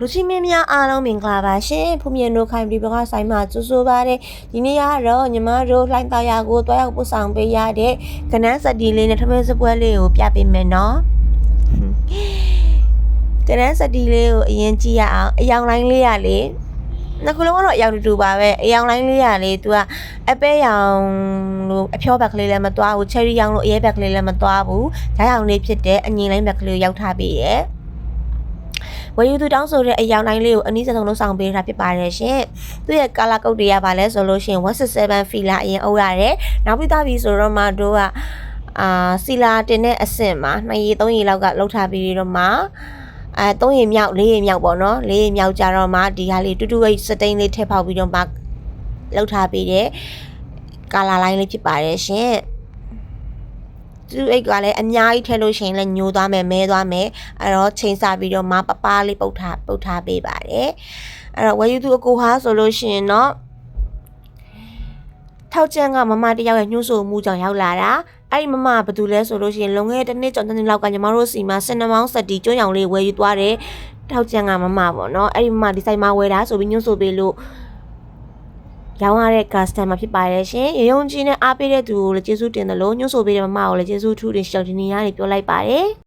လူချင်းမင်းများအားလုံးမင်္ဂလာပါရှင်ဖူမြင်တို့ခိုင်ပြီးဘကဆိုင်မှာကြိုဆိုပါရစေဒီနေ့ကတော့ညီမတို့လှိုင်းသားရကိုတွားရောက်ပို့ဆောင်ပေးရတဲ့ကနန်းစတီလေးနဲ့ထမင်းစပွဲလေးကိုပြပေးမယ်နော်ကနန်းစတီလေးကိုအရင်ကြည့်ရအောင်အယောင်လိုင်းလေးရလေနှစ်ခုလုံးကတော့အယောင်တူတူပါပဲအယောင်လိုင်းလေးရလေသူကအပဲရောင်လို့အဖျောဘက်ကလေးလည်းမသွားဘူးချယ်ရီရောင်လို့အရဲဘက်ကလေးလည်းမသွားဘူးဓာတ်ရောင်လေးဖြစ်တဲ့အငင်လိုင်းဘက်ကလေးကိုရောက်ထားပြီးရဲ့ ဝယ်ယူသူတောင်းဆိုတဲ့အယောင်တိုင်းလေးကိုအနည်းဆုံးလုံးဆောင်ပေးတာဖြစ်ပါတယ်ရှင်။သူ့ရဲ့ကာလာကုတ်တွေကပါလဲဆိုလို့ရှိရင်167ဖီလာအရင်အုပ်ရတယ်။နောက်ပြီးသားပြီဆိုတော့မှတို့ကအာစီလာတင်တဲ့အဆင့်မှာ2ရေ3ရေလောက်ကလှုပ်ထားပြီးတော့မှအဲ3ရေမြောက်4ရေမြောက်ပေါ့နော်4ရေမြောက်ကြတော့မှဒီဟာလေးတူတူဝိတ်စတိန်လေးထည့်ဖောက်ပြီးတော့မှလှုပ်ထားပြီးတဲ့ကာလာလိုင်းလေးဖြစ်ပါတယ်ရှင်။ သူအိတ်ကလည်းအများကြီးထည့်လို့ရှိရင်လည်းညိုသွားမယ်မဲသွားမယ်အဲ့တော့ချိန်ဆပြီးတော့မပပလေးပုတ်ထားပုတ်ထားပေးပါတယ်အဲ့တော့ဝယ်ယူသူအကိုဟာဆိုလို့ရှိရင်တော့ထောက်ချန်ကမမတယောက်ရဲ့ညှို့ဆိုမှုကြောင့်ရောက်လာတာအဲ့ဒီမမကဘာတူလဲဆိုလို့ရှိရင်လုံခဲ့တဲ့တစ်နှစ်ကျော်တစ်နှစ်လောက်ကညီမတို့စီမှာစင်နမောင်းစက်တီကျွန်းရောင်လေးဝယ်ယူသွားတယ်ထောက်ချန်ကမမပေါ့နော်အဲ့ဒီမမဒီဆိုင်မှာဝယ်တာဆိုပြီးညှို့ဆိုပေးလို့ ရောင်းရတဲ့ customer ဖြစ်ပါရဲ့ရှင်ရေယုံချင်းနဲ့အားပေးတဲ့သူကိုလည်းကျေးဇူးတင်တယ်လို့ညှို့ဆိုပေးတဲ့မမကိုလည်းကျေးဇူးထူးတင်ရှောက်တင်နေရတယ်ပြောလိုက်ပါတယ်